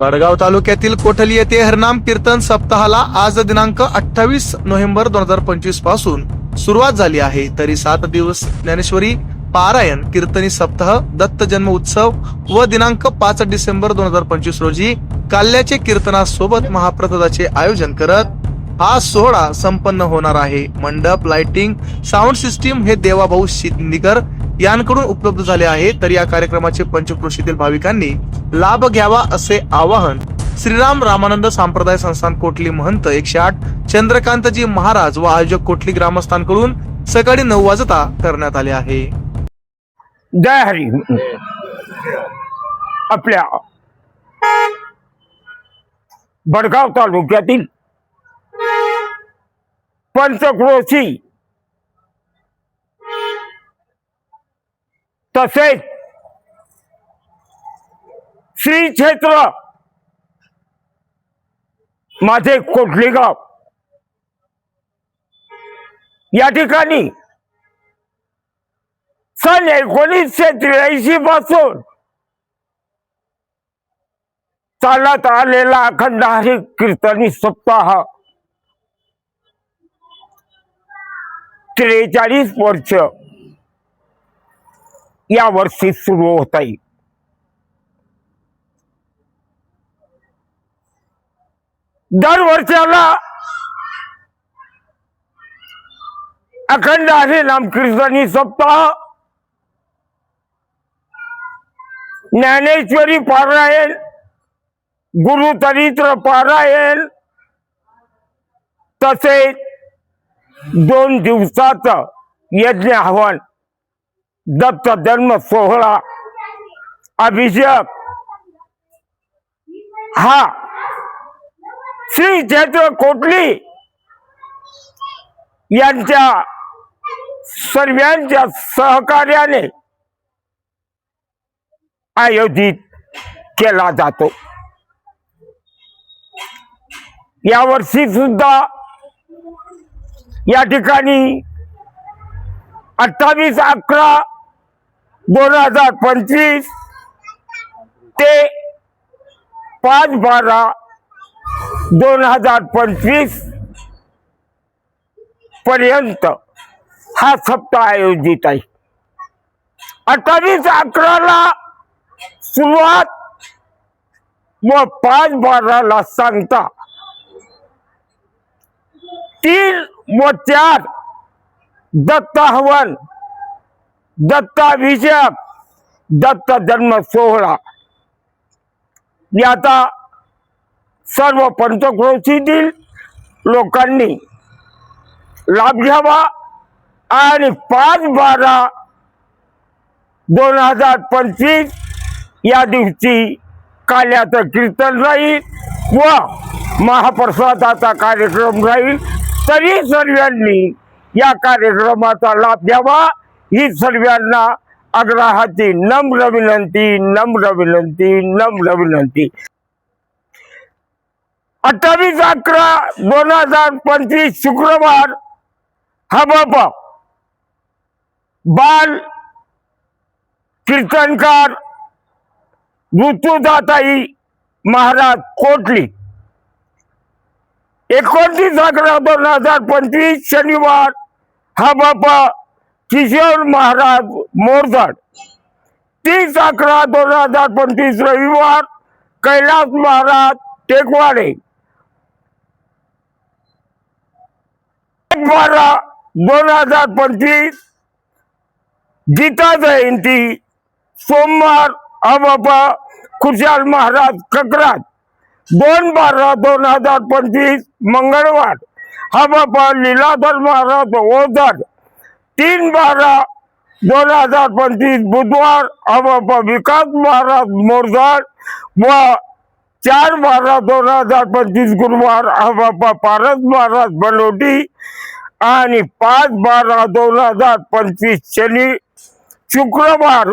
वडगाव तालुक्यातील कोठली येथे हरनाम कीर्तन सप्ताहाला आज दिनांक अठ्ठावीस नोव्हेंबर दोन हजार पंचवीसपासून सुरुवात झाली आहे. तरी सात दिवस ज्ञानेश्वरी पारायण कीर्तनी सप्ताह दत्त जन्म उत्सव व दिनांक पाच डिसेंबर दोन हजार पंचवीस रोजी काल्याचे कीर्तनासोबत महाप्रसादाचे आयोजन करत हा सोहळा संपन्न होणार आहे. मंडप लाइटिंग साऊंड सिस्टीम हे देवाभाऊ शिंदीकर यांकडून उपलब्ध झाले आहे. तर या कार्यक्रमाचे पंचक्रोशीतील भाविकांनी लाभ घ्यावा असे आवाहन श्रीराम रामानंद सांप्रदाय संस्थान कोटली महंत एकशे आठ चंद्रकांतजी महाराज व आयोजक कोटली ग्रामस्थांकडून सकाळी नऊ वाजता करण्यात आले आहे. जय हरी. आपल्या बडगाव तालुक्यातील पंचक्रोशी तसेच श्री क्षेत्र. माझे कोटलीगाव या ठिकाणी सन एकोणीसशे त्र्याऐंशी पासून चालत आलेला अखंड हरी कीर्तनी सप्ताह त्रेचाळीस वर्ष. या वर्षी सुरू होत आहे. दरवर्षाला अखंड आहे नाम सप्ताह ज्ञानेश्वरी पारायण गुरुचरित्र पारायण तसेच दोन दिवसाचं यज्ञ हवन दत्त जन्म सोहळा अभिषेक. हा. श्री क्षेत्र कोटली यांच्या सर्वांच्या सहकार्याने आयोजित केला जातो. यावर्षी सुद्धा या ठिकाणी अठ्ठावीस अकरा दोन हजार पंचवीस ते पाच बारा दोन हजार पंचवीसपर्यंत हा सप्ताह आयोजित आहे. अठ्ठावीस अकराला सुरुवात व पाच बाराला सांगता. तीन व चार दत्त हवन दत्ताभिषेक दत्त जन्म सोहळा याचा सर्व पंचक्रोशीतील लोकांनी लाभ घ्यावा आणि पाच बारा दोन हजार पंचवीस या दिवशी काल्याचं कीर्तन राहील व महाप्रसादाचा कार्यक्रम राहील. तरी सर्वांनी या कार्यक्रमाचा लाभ घ्यावा. ही सर्वांना आग्रहाची नम्र विनंती नम्र विनंती नम्र विनंती. अठ्ठावीस अकरा दोन हजार पंचवीस शुक्रवार हा बाबा बाल कीर्तनकार ऋतुदाताई महाराज कोटली. एकोणतीस अकरा दोन हजार पंचवीस शनिवार हा बापा किशोर महाराज मोरदाड तीस अकरा दोन हजार पंचवीस रविवार कैलास महाराज टेकवाडे. बारा दोन हजार पंचवीस गीता जयंती सोमवार अबाबा खुशाल महाराज ककरात दोन बारा दोन हजार पंचवीस मंगळवार हा बाबा लीलाधर महाराज ओझर. तीन बारा दोन हजार पंचवीस बुधवार विकास महाराज मोरदार व चार बारा दोन हजार पंचवीस गुरुवार हा पारस महाराज बनोटी आणि पाच बारा दोन हजार पंचवीस शनी शुक्रवार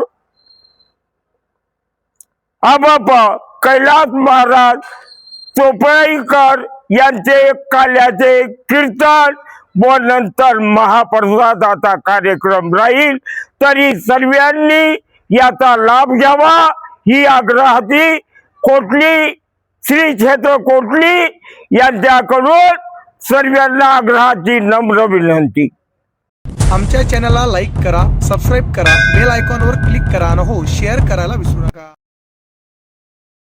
हा कैलास महाराज चोपळाईकर यांचे काल्याचे कीर्तन व नंतर महाप्रसादाचा कार्यक्रम राहील. तरी सर्वांनी याचा लाभ घ्यावा. ही आग्रहाची कोटली श्री क्षेत्र कोटली यांच्याकडून सर्वांना आग्रहाची नम्र विनंती. आमच्या चॅनलला लाईक करा सबस्क्राईब करा बेल आयकॉनवर क्लिक करा आणि हो शेअर करायला विसरू नका.